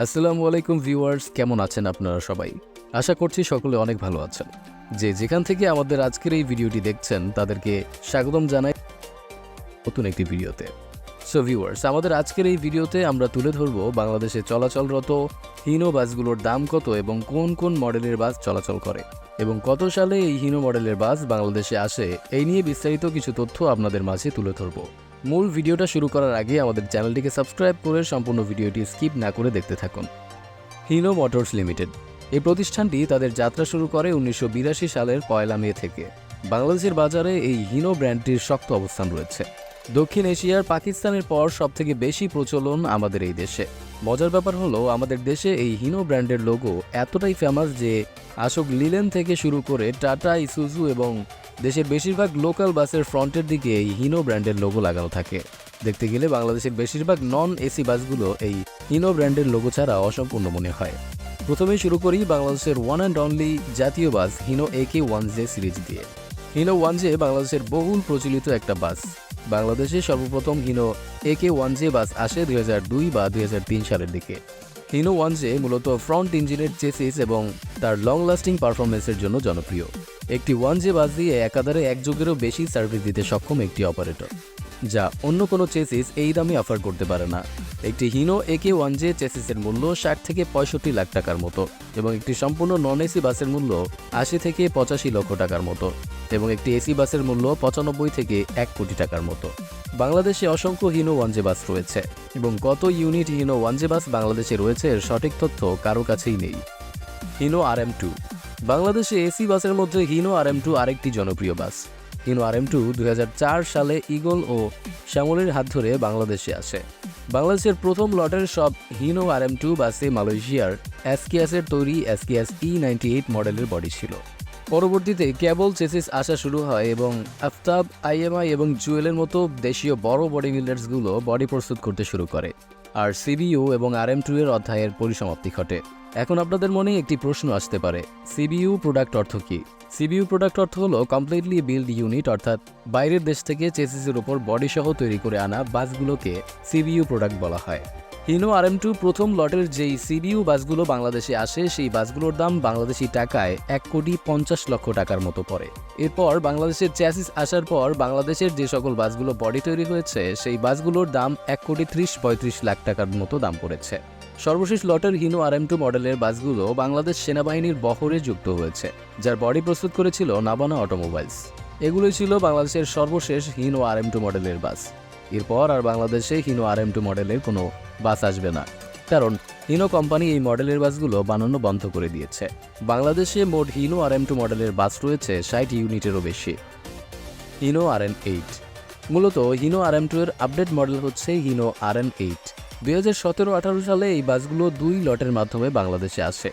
আসসালামু আলাইকুম ভিউয়ার্স, কেমন আছেন আপনারা সবাই? আশা করছি সকলে অনেক ভালো আছেন। যে যেখান থেকে আমাদের আজকের এই ভিডিওটি দেখছেন, তাদেরকে স্বাগতম জানাই নতুন একটি ভিডিওতে। সো ভিউয়ার্স আমাদের আজকের এই ভিডিওতে আমরা তুলে ধরব বাংলাদেশে চলাচলরত হিনো বাসগুলোর দাম কত এবং কোন কোন মডেলের বাস চলাচল করে এবং কত সালে এই হিনো মডেলের বাস বাংলাদেশে আসে, এই নিয়ে বিস্তারিত কিছু তথ্য আপনাদের মাঝে তুলে ধরব। মূল ভিডিওটা শুরু করার আগে আমাদের চ্যানেলটিকে সাবস্ক্রাইব করে সম্পূর্ণ ভিডিওটি স্কিপ না করে দেখতে থাকুন। হিনো মোটরস লিমিটেড, এই প্রতিষ্ঠানটি তাদের যাত্রা শুরু করে উনিশশো বিরাশি সালের পয়লা মে থেকে। বাংলাদেশের বাজারে এই হিনো ব্র্যান্ডটির শক্ত অবস্থান রয়েছে। দক্ষিণ এশিয়ার পাকিস্তানের পর সবথেকে বেশি প্রচলন আমাদের এই দেশে। মজার ব্যাপার হলো, আমাদের দেশে এই হিনো ব্র্যান্ডের লোগো এতটাই ফেমাস যে আশোক লিলেন থেকে শুরু করে টাটা, ইসুজু এবং দেশের বেশিরভাগ লোকাল বাসের ফ্রন্টের দিকে এই হিনো ব্র্যান্ডের লোগো লাগানো থাকে। দেখতে গেলে বাংলাদেশের বেশিরভাগ নন এসি বাসগুলো এই হিনো ব্র্যান্ডের লোগো ছাড়া অসম্পূর্ণ মনে হয়। প্রথমেই শুরু করি বাংলাদেশের ওয়ান অ্যান্ড অনলি জাতীয় bus Hino A K one J series দিয়ে। হিনো ওয়ান জে বাংলাদেশের বহুল প্রচলিত একটা বাস। বাংলাদেশে সর্বপ্রথম Hino A K one J bus আসে দুই হাজার দুই বা দুই হাজার তিন সালের দিকে। হিনো ওয়ান জে মূলত ফ্রন্ট ইঞ্জিনের চেসিস এবং তার লং লাস্টিং পারফরমেন্সের জন্য জনপ্রিয়। একটি ওয়ান জে বাস দিয়ে একাধারে এক যুগেরও বেশি সার্ভিস দিতে সক্ষম একটি অপারেটর যা অন্য কোনো চেসিস এই দামে অফার করতে পারে না। একটি হিনো একে ওয়ান জে চেসিসের মূল্য ষাট থেকে পঁয়ষট্টি লাখ টাকার মতো এবং একটি সম্পূর্ণ নন এসি বাসের মূল্য আশি থেকে পঁচাশি লক্ষ টাকার মতো। এবং একটি এসি বাসের মূল্য পঁচানব্বই থেকে এক কোটি টাকার মতো। বাংলাদেশে অসংখ্য হিনো ওয়ানজে বাস রয়েছে এবং কত ইউনিট হিনো ওয়ানজে বাস বাংলাদেশে রয়েছে এর সঠিক তথ্য কারও কাছেই নেই। Hino R M two. বাংলাদেশে এসি বাসের মধ্যে হিনো আর এম টু আরেকটি জনপ্রিয় bus. Hino R M two সালে ইগল ও শ্যামলের হাত ধরে বাংলাদেশে আসে। বাংলাদেশের প্রথম লটের সব হিনো আর এম টু বাসে মালয়েশিয়ার এসকেএসের তৈরি এসকেএস ই নাইনটি এইট মডেলের বডি ছিল। পরবর্তীতে কেবল চেসিস আসা শুরু হয় এবং আফতাব, আইএমআই এবং জুয়েলের মতো দেশীয় বড় বডি বিল্ডার্সগুলো বডি প্রস্তুত করতে শুরু করে। আর সিবিইউ এবং আর এম টু এর অধ্যায়ের পরিসমাপ্তি ঘটে। এখন আপনাদের মনে একটি প্রশ্ন আসতে পারে, সিবিইউ প্রোডাক্ট অর্থ কী? সিবিইউ প্রোডাক্ট অর্থ হলো কমপ্লিটলি বিল্ড ইউনিট অর্থাৎ বাইরের দেশ থেকে চেসিসের উপর বডি সহ তৈরি করে আনা বাসগুলোকে সিবিইউ প্রোডাক্ট বলা হয়। হিনো আর এম টু প্রথম লটের যেই সিবিইউ বাসগুলো বাংলাদেশে আসে, সেই বাসগুলোর দাম বাংলাদেশি টাকায় এক কোটি পঞ্চাশ লক্ষ টাকার মতো পড়ে। এরপর বাংলাদেশের চ্যাসিস আসার পর বাংলাদেশের যে সকল বাসগুলো বডি তৈরি হয়েছে, সেই বাসগুলোর দাম এক কোটি ত্রিশ পঁয়ত্রিশ লাখ টাকার মতো দাম পড়েছে। সর্বশেষ লটের হিনো আর এম টু মডেলের বাসগুলো বাংলাদেশ সেনাবাহিনীর বহরে যুক্ত হয়েছে, যার বডি প্রস্তুত করেছিল নাবানা অটোমোবাইলস। এগুলোই ছিল বাংলাদেশের সর্বশেষ হিনো আর এম টু মডেলের বাস। এরপর আর বাংলাদেশে হিনো আর এম টু মডেলের কোনো বাস আসবে না। কারণ, হিনো কোম্পানি এই মডেলের বাসগুলো বানানো বন্ধ করে দিয়েছে। বাংলাদেশে মোট হিনো আর এম টু মডেলের বাস রয়েছে ষাট ইউনিটেরও বেশি। Hino R N eight. মূলত হিনো আর এম টু এর আপডেট মডেল হচ্ছে হিনো আর এন এইট। দুই হাজার সতেরো আঠারো সালে এই বাসগুলো দুই লটের মাধ্যমে বাংলাদেশে আসে।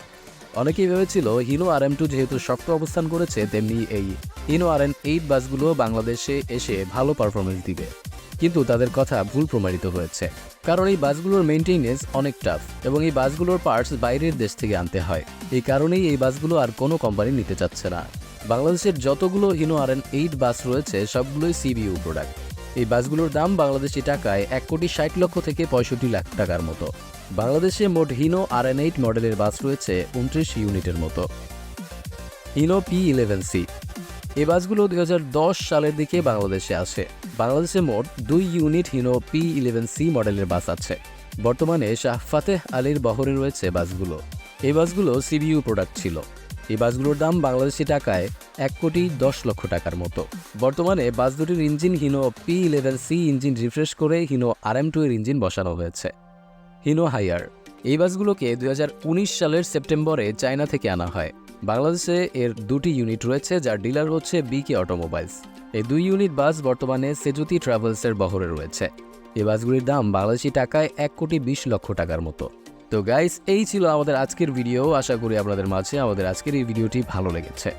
অনেকেই ভেবেছিল হিনো আর এম টু যেহেতু শক্ত অবস্থান করেছে, তেমনি এই হিনো আর এন এইট বাসগুলো বাংলাদেশে এসে ভালো পারফরমেন্স দিবে। কিন্তু তাদের কথা ভুল প্রমাণিত হয়েছে। কারণ এই বাসগুলোর মেনটেনেন্স অনেক টাফ এবং এই বাসগুলোর পার্টস বাইরের দেশ থেকে আনতে হয়। এই কারণেই এই বাসগুলো আর কোনো কোম্পানি নিতে চাচ্ছে না। বাংলাদেশের যতগুলো Hino R N eight bus রয়েছে, সবগুলোই সিবিইউ প্রোডাক্ট এই বাসগুলোর দাম বাংলাদেশি টাকায় এক কোটি ষাট লক্ষ থেকে পঁয়ষট্টি লাখ টাকার মতো। বাংলাদেশে মোট হিনো আর এন এইট মডেলের বাস রয়েছে উনত্রিশ ইউনিটের মতো। হিনো পি ইলেভেন সি এই বাসগুলো দুই হাজার দশ সালের দিকে বাংলাদেশে আসে বাংলাদেশে মোট দুই unit Hino P eleven C মডেলের বাস আছে। বর্তমানে শাহ ফাতেহ আলীর বহরে রয়েছে বাসগুলো। এই বাসগুলো সিবিইউ প্রোডাক্ট ছিল। এই বাসগুলোর দাম বাংলাদেশি টাকায় এক কোটি দশ লক্ষ টাকার মতো। বর্তমানে বাস দুটির engine Hino P eleven C engine refresh করে হিনো আর এম টু এর ইঞ্জিন বসানো হয়েছে। Hino higher. এই বাসগুলোকে দুই হাজার উনিশ সালের সেপ্টেম্বরে চায়না থেকে আনা হয়। বাংলাদেশে এর দুটি ইউনিট রয়েছে, যার ডিলার হচ্ছে বিকে অটোমোবাইলস। এই দুই ইউনিট বাস বর্তমানে সেজুতি ট্রাভেলসের বহরে রয়েছে। এই বাসগুলির দাম বাংলাদেশি টাকায় এক কোটি বিশ লক্ষ টাকার মতো। তো গাইস, এই ছিল আমাদের আজকের ভিডিও। আশা করি আপনাদের মাঝে আমাদের আজকের এই ভিডিওটি ভালো লেগেছে।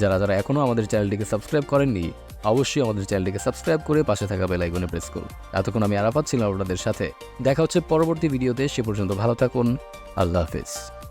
যারা যারা এখনও আমাদের চ্যানেলটিকে সাবস্ক্রাইব করেননি, অবশ্যই আমাদের চ্যানেলটিকে সাবস্ক্রাইব করে পাশে থাকা বেল আইকনে প্রেস করুন। এতক্ষণ আমি আরাফাত ছিলাম আপনাদের সাথে। দেখা হচ্ছে পরবর্তী ভিডিওতে। সে পর্যন্ত ভালো থাকুন। আল্লাহ হাফিজ।